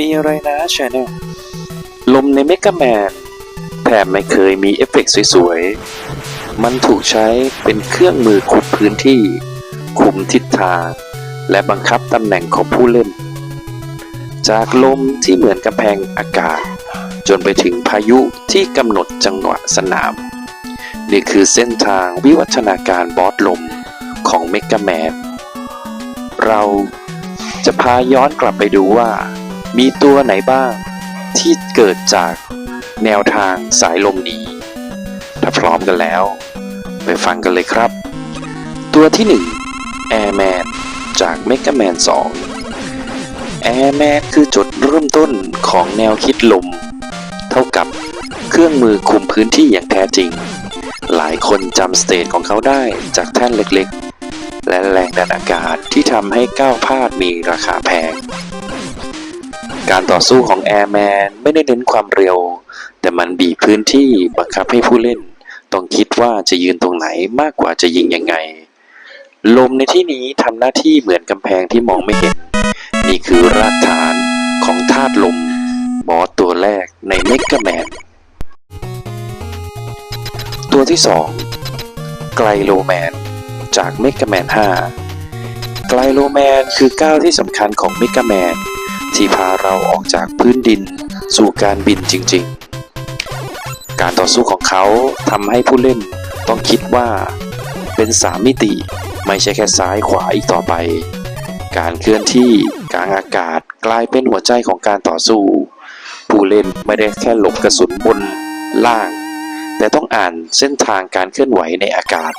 มีอะไรนะชาแนลลมในเมก a แมนแทบไม่เคยมีเอฟเฟกต์สวยๆ มันถูกใช้เป็นเครื่องมือคุมพื้นที่ คุมทิศทาง และบังคับตำแหน่งของผู้เล่น จากลมที่เหมือนกำแพงอากาศ จนไปถึงพายุที่กำหนดจังหวะสนาม นี่คือเส้นทางวิวัฒนาการบอสลมของเมก a แมนเราจะพาย้อนกลับไปดูว่า มีตัวไหนบ้าง ที่เกิดจากแนวทางสายลมนี้ ถ้าพร้อมกันแล้ว ไปฟังกันเลยครับ ตัวที่ 1 Airman จาก Mega Man 2 Airman คือจุดเริ่มต้นของแนวคิดลม เท่ากับเครื่องมือคุมพื้นที่อย่างแท้จริง หลายคนจำสเตจของเขาได้จากแท่นเล็กๆ และแรงดันอากาศที่ทำให้ก้าวพลาดมีราคาแพง การต่อสู้ของแอร์แมนไม่ได้เน้นความเร็ว แต่มันบีบพื้นที่บังคับให้ผู้เล่น ต้องคิดว่าจะยืนตรงไหนมากกว่าจะยิงยังไง ลมในที่นี้ทำหน้าที่เหมือนกำแพงที่มองไม่เห็น นี่คือรากฐานของธาตุลม บอสตัวแรกในเมก a แมน ตัวที่ 2 ไกลโลแมน จากเมก a แมน 5 ไกลโลแมนคือก้าวที่สำคัญของเมก a แมน ที่พาเราออกจากพื้นดินสู่การบินจริง ๆ การต่อสู้ของเขาทำให้ผู้เล่นต้องคิดว่าเป็นสามมิติไม่ใช่แค่ซ้ายขวาอีกต่อไป การเคลื่อนที่กลางอากาศกลายเป็นหัวใจของการต่อสู้ ผู้เล่นไม่ได้แค่หลบกระสุนบนล่าง แต่ต้องอ่านเส้นทางการเคลื่อนไหวในอากาศ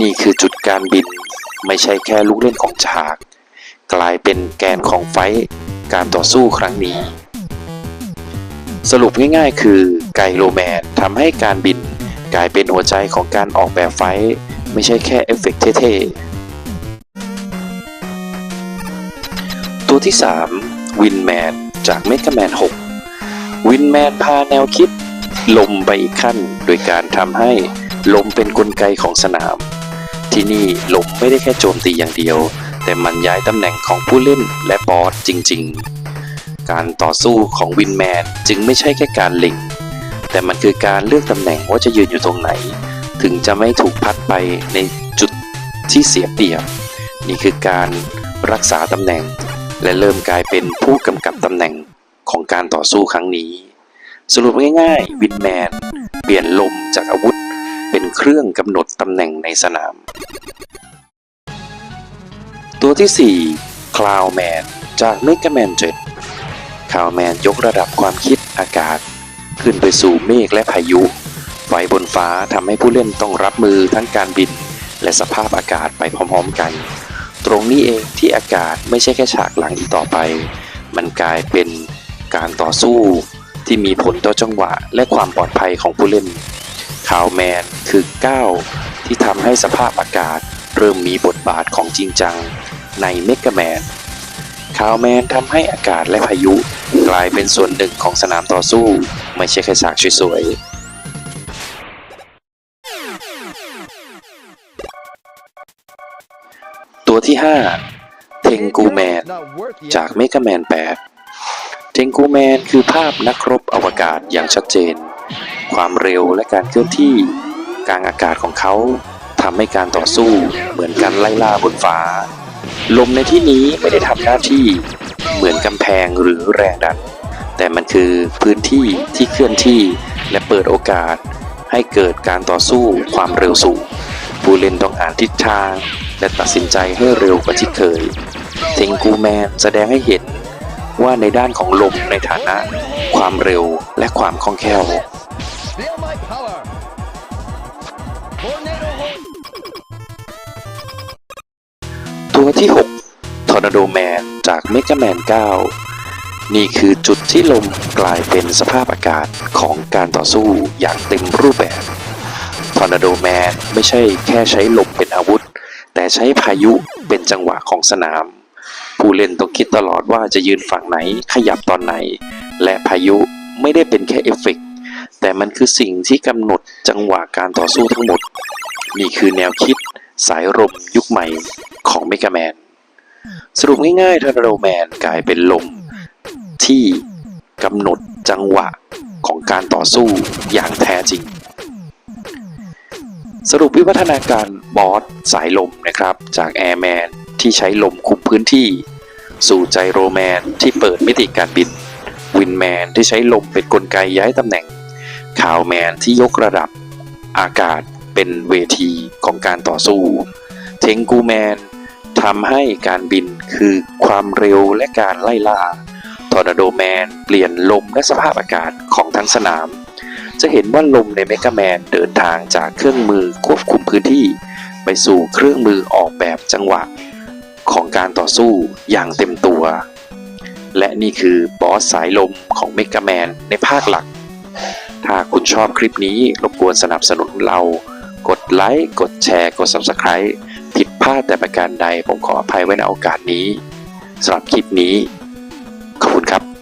นี่คือจุดการบิน ไม่ใช่แค่ลูกเล่นของฉาก กลายเป็นแกนของไฟ การต่อสู้ครั้งนี้ สรุปง่ายๆ คือไกโลแมนทำให้การบินกลายเป็นหัวใจของการออกแบบไฟไม่ใช่แค่เอฟเฟกต์เท่ๆ ตัวที่ 3 วินแมนจากเมก a แมน6 วินแมนพาแนวคิด ลมไปอีกขั้นโดยการทำให้ลมเป็นนกลไกของสนาม ที่นี่ลมไม่ได้แค่โจมตีอย่างเดียว แต่มันย้ายตำแหน่งของผู้เล่นและบอสจริงๆ การต่อสู้ของวินแมนจึงไม่ใช่แค่การเล็งแต่มันคือการเลือกตำแหน่งว่าจะยืนอยู่ตรงไหน ถึงจะไม่ถูกพัดไปในจุดที่เสียเปรียบ นี่คือการรักษาตำแหน่ง และเริ่มกลายเป็นผู้กำกับตำแหน่งของการต่อสู้ครั้งนี้ สรุปง่ายๆ วินแมน เปลี่ยนลมจากอาวุธ เป็นเครื่องกำหนดตำแหน่งในสนาม ตัวที่ 4 Cloud Man จาก Mega Man 7 Cloud Man ยกระดับความคิดอากาศ ขึ้นไปสู่เมฆและพายุ ไฟบนฟ้าทำให้ผู้เล่นต้องรับมือทั้งการบิน และสภาพอากาศไปพร้อมๆกัน ตรงนี้เองที่อากาศไม่ใช่แค่ฉากหลังอีกต่อไป มันกลายเป็นการต่อสู้ที่มีผลต่อจังหวะและความปลอดภัยของผู้เล่นคาวแมนคือก้าวที่ทำให้สภาพอากาศเริ่มมีบทบาทของจริงจัง ในเมก a แมนคาวแมนทำให้อากาศและพายุ กลายเป็นส่วนหนึ่งของสนามต่อสู้ ไม่ใช่แค่ฉากสวยๆ ตัวที่ 5 เทงกูแมน จากเมก a แมน 8 เทงกูแมนคือภาพนักรบอวกาศอย่างชัดเจน ความเร็วและการเคลื่อนที่กลางอากาศของเขาทำให้การต่อสู้เหมือนการไล่ล่าบนฟ้า ลมในที่นี้ไม่ได้ทำหน้าที่เหมือนกำแพงหรือแรงดัน แต่มันคือพื้นที่ที่เคลื่อนที่และเปิดโอกาส ให้เกิดการต่อสู้ความเร็วสูง ผู้เล่นต้องอ่านทิศทาง และตัดสินใจให้เร็วกว่าที่เคย เทงกูแมนแสดงให้เห็นว่าในด้านของลมในฐานะ ความเร็วและความคล่องแคล่ว ที่6 Tornado Man จาก Mega Man 9นี่คือจุดที่ลมกลายเป็นสภาพอากาศของการต่อสู้อย่างเต็มรูปแบบ Tornado Man ไม่ใช่แค่ใช้ลมเป็นอาวุธ แต่ใช้พายุเป็นจังหวะของสนาม ผู้เล่นต้องคิดตลอดว่าจะยืนฝั่งไหนขยับตอนไหน และพายุไม่ได้เป็นแค่เอฟเฟกต์แต่มันคือสิ่งที่กำหนดจังหวะการต่อสู้ทั้งหมด นี่คือแนวคิด สายลมยุคใหม่ของเมกาแมน สรุปง่ายๆทอร์นาโดแมนกลายเป็นลมที่กำหนดจังหวะของการต่อสู้อย่างแท้จริง สรุปวิวัฒนาการบอสสายลมนะครับ จากแอร์แมนที่ใช้ลมคุมพื้นที่ สู่ไจโรแมนที่เปิดมิติการบิน วินแมนที่ใช้ลมเป็นกลไกย้ายตำแหน่งข่าวแมนที่ยกระดับอากาศ เป็นเวทีของการต่อสู้ เทงกูแมนทำให้การบินคือความเร็วและการไล่ล่าทอร์นาโดแมนเปลี่ยนลมและสภาพอากาศของทั้งสนาม จะเห็นว่าลมในเมกาแมนเดินทางจากเครื่องมือควบคุมพื้นที่ ไปสู่เครื่องมือออกแบบจังหวะ ของการต่อสู้อย่างเต็มตัว และนี่คือบอสสายลมของเมกาแมนในภาคหลัก ถ้าคุณชอบคลิปนี้รบกวนสนับสนุนเรา กดไลค์ กดแชร์ กด Subscribe ผิดพลาดแต่ประการใดผมขออภัยไว้ในโอกาสนี้สำหรับคลิปนี้ ขอบคุณครับ